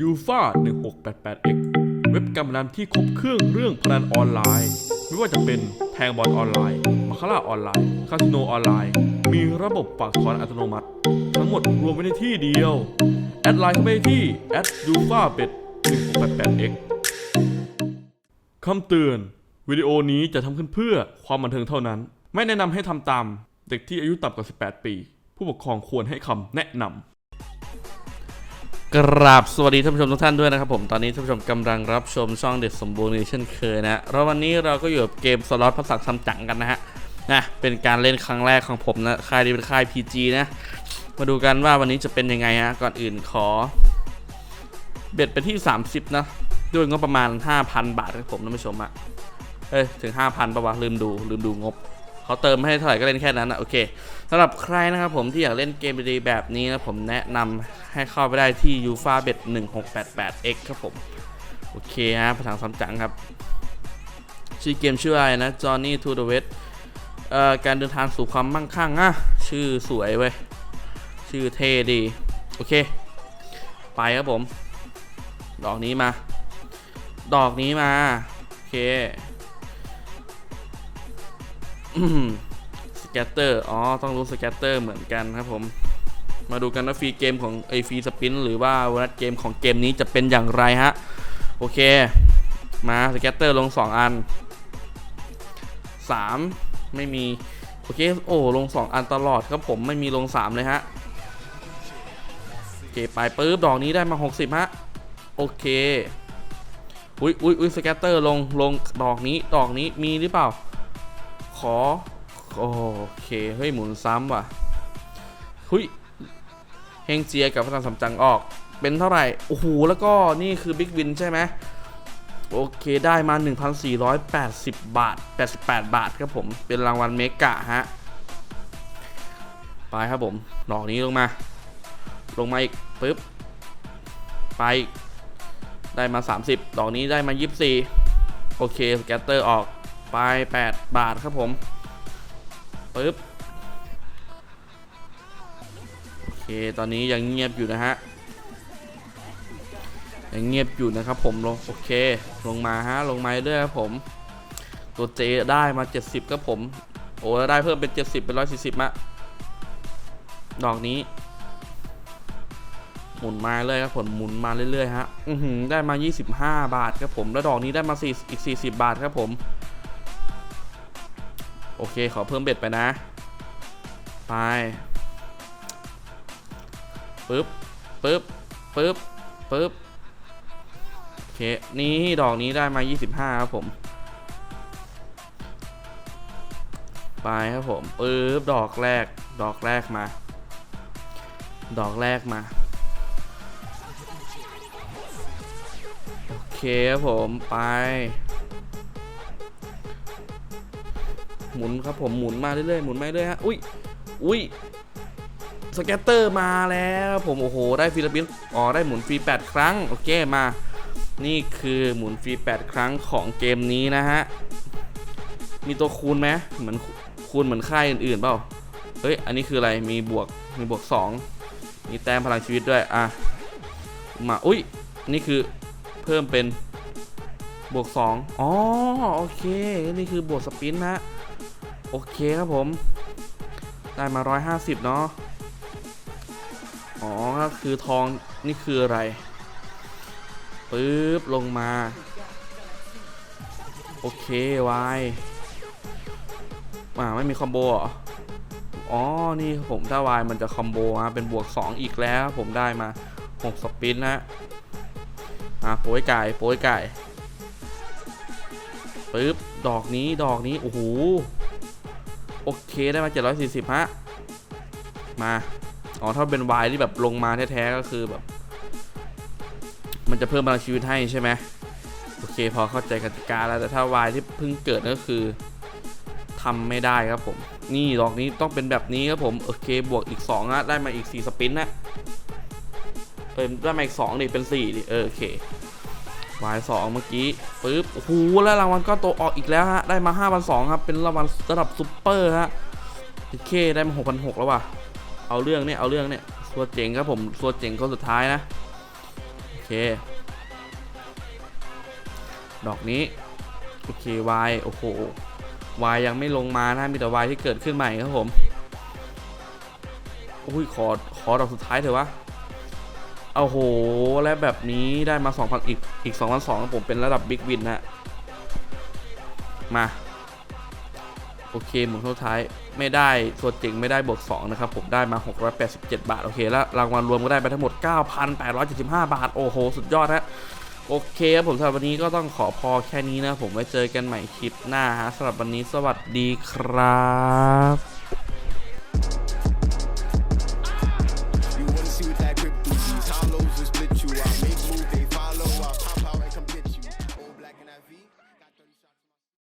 ยูฟา 1688x เว็บการพนันที่ครบเครื่องเรื่องพนันออนไลน์ ไม่ว่าจะเป็นแทงบอลออนไลน์มาคาร่าออนไลน์คาสิโนออนไลน์ มีระบบฝากถอนอัตโนมัติ ทั้งหมดรวมไว้ในที่เดียว แอดไลน์เข้าไปที่ยูฟาเป็ด 1688x คำเตือน วิดีโอนี้จะทำขึ้นเพื่อความบันเทิงเท่านั้น ไม่แนะนำให้ทำตาม เด็กที่อายุต่ำกว่า 18 ปี ผู้ปกครองควรให้คำแนะนำ กราบสวัสดีท่านผู้ชมทุกท่านด้วยนะครับผมตอนนี้ท่านผู้ชมกำลังรับชมช่องเด็ดสมบูรณ์เช่นเคยนะแล้ววันนี้เราก็อยู่กับเกมสล็อตภาษาซัมจั๋งกันนะฮะนะเป็นการเล่นครั้งแรกของผมนะค่ายนี้เป็นค่าย PG นะ มาดูกันว่าวันนี้จะเป็นยังไงฮะก่อนอื่นขอ เบ็ดไปที่ 30 นะ ด้วยงบประมาณ 5,000 บาทครับผมท่านผู้ชมอะเอ้ยถึง 5,000ปะวะลืมดูลืมดูงบ เขาเติมให้เท่าไหร่ก็เล่นแค่นั้นนะโอเคสำหรับใครนะครับผมที่อยากเล่นเกมดีๆแบบนี้นะผมแนะนำให้เข้าไปได้ที่ u f a b e t 1688x ครับผม โอเคฮะภาษาซัมจังครับ ชื่อเกมชื่ออะไรนะ Johnny to the West เอ่อการเดินทางสู่ความมั่งคั่งอะชื่อสวยเว้ย ชื่อเท่ดี โอเค ไปครับผม ดอกนี้มา ดอกนี้มา โอเค สแกตเตอร์อ๋อต้องรู้สแกตเตอร์เหมือนกันครับผมมาดูกันว่าฟรีเกมของไอฟรีสปินหรือว่าวัดเกมของเกมนี้จะเป็นอย่างไรฮะ โอเค มาสแกตเตอร์ลง 2 อัน 3 ไม่มี โอเค โอ้ลง 2 อันตลอดครับผมไม่มีลง 3 เลยฮะ โอเค ไปปุ๊บ ดอกนี้ได้มา 60 ฮะ โอเค อุ้ยอุ้ยอุ้ยสแกตเตอร์ลงลงดอกนี้ดอกนี้มีหรือเปล่า ขอ โอเค เฮ้ย หมุนซ้ำว่ะหุยเฮงเจียกับพลังสำจังออก เป็นเท่าไหร่ โอ้โห แล้วก็นี่คือบิ๊กวินใช่ไหมโอเคได้มา 1,480 บาท 88 บาทครับผม เป็นรางวัลเมกะฮะ ไปครับผม ดอกนี้ลงมา ลงมาอีกปึ๊บ ไป ได้มา 30 ดอกนี้ได้มา 24 โอเค สแกตเตอร์ออก ไป8บาทครับผมปึ๊บโอเคตอนนี้ยังเงียบอยู่นะฮะยังเงียบอยู่นะครับผมลงโอเค ลงมาฮะลงมาเรื่อยครับผม ตัวเจได้มา 70ครับผมโอ้แล้วได้เพิ่มเป็น 70 เป็น 140มะดอกนี้หมุนมาเรื่อยครับผมหมุนมาเรื่อยๆฮะ อือหือได้มา 25 บาทครับผม แล้วดอกนี้ได้มา4อีก 40 บาทครับผม โอเค ขอเพิ่มเบ็ดไปนะ ไปปึ๊บปึ๊บปึ๊บปึ๊บโอเค นี่ดอกนี้ได้มา 25 ครับผม ไปครับผมปึ๊บดอกแรก ดอกแรกมา ดอกแรกมา โอเคครับผม ไป หมุนครับผมหมุนมาเรื่อยๆหมุนมาเรื่อยฮะอุ้ยอุ้ยสแกตเตอร์มาแล้วผมโอ้โหได้ฟิลิปปินส์อ๋อได้หมุนฟรี 8 ครั้งโอเคมา นี่คือหมุนฟรี 8 ครั้งของเกมนี้นะฮะ มีตัวคูณไหมเหมือนคูณเหมือนค่ายอื่นๆเปล่าเฮ้ยอันนี้คืออะไรมีบวกมีบวก 2 มีแต้มพลังชีวิตด้วยอะมาอุ้ยนี่คือเพิ่มเป็นบวก 2 อ๋อ โอเค นี่คือบวกสปินนะฮะ โอเคครับผม ได้มา 150 เนาะอ๋อก็คือทองนี่คืออะไรปึ๊บ ลงมา โอเควายอ่าไม่มีคอมโบเหรออ๋อ นี่ผมถ้าวายมันจะคอมโบฮะเป็นบวก 2 อีกแล้ว ผมได้มา 6 สปินนะอ่าโป้ยไก่โป้ยไก่ปึ๊บ ดอกนี้ดอกนี้ โอ้โห โอเคได้มา 740 ฮะ มา อ๋อ ถ้าเป็นวายที่แบบลงมาแท้ๆ ก็คือแบบ มันจะเพิ่มพลังชีวิตให้ใช่ไหมโอเค พอเข้าใจกติกาแล้ว แต่ถ้าวายที่เพิ่งเกิดก็คือทำไม่ได้ครับผม นี่ดอกนี้ต้องเป็นแบบนี้ครับผม โอเค บวกอีก2นะได้มาอีก 4 สปินนะเออได้มาอีก2ดิเป็น4ดิเออโอเค วายสองเมื่อกี้ปึ๊บโอ้โหแล้วรางวัลก็โตออกอีกแล้วฮะ ได้มา5 2 0 0ครับ เป็นรางวัลระดับซุปเปอร์ฮะโอเคได้มา6 6 0 0แล้วว่ะ เอาเรื่องเนี่ย เอาเรื่องเนี่ยตัวเจ๋งครับผมตัวเจ๋งคนสุดท้ายนะ โอเคเค ดอกนี้ โอเควายโอ้โหวายยังไม่ลงมานะมีแต่วายที่เกิดขึ้นใหม่ครับผม อุ้ยขอขอดอกสุดท้ายเถอะวะ โอ้โห และแบบนี้ได้มา 2,000 อีก อีก 2,200ผมเป็นระดับบิ๊กวินนะมา โอเค หมุนสุดท้าย ไม่ได้ตัวจริงไม่ได้บวก 2 นะครับ ผมได้มา 687 บาท โอเค แล้วรางวัลรวมก็ได้ไปทั้งหมด 9,875 บาท โอ้โห สุดยอดฮะโอเคครับผมสำหรับวันนี้ก็ต้องขอพอแค่นี้นะ ผมไว้เจอกันใหม่คลิปหน้าฮะสำหรับวันนี้สวัสดีครับ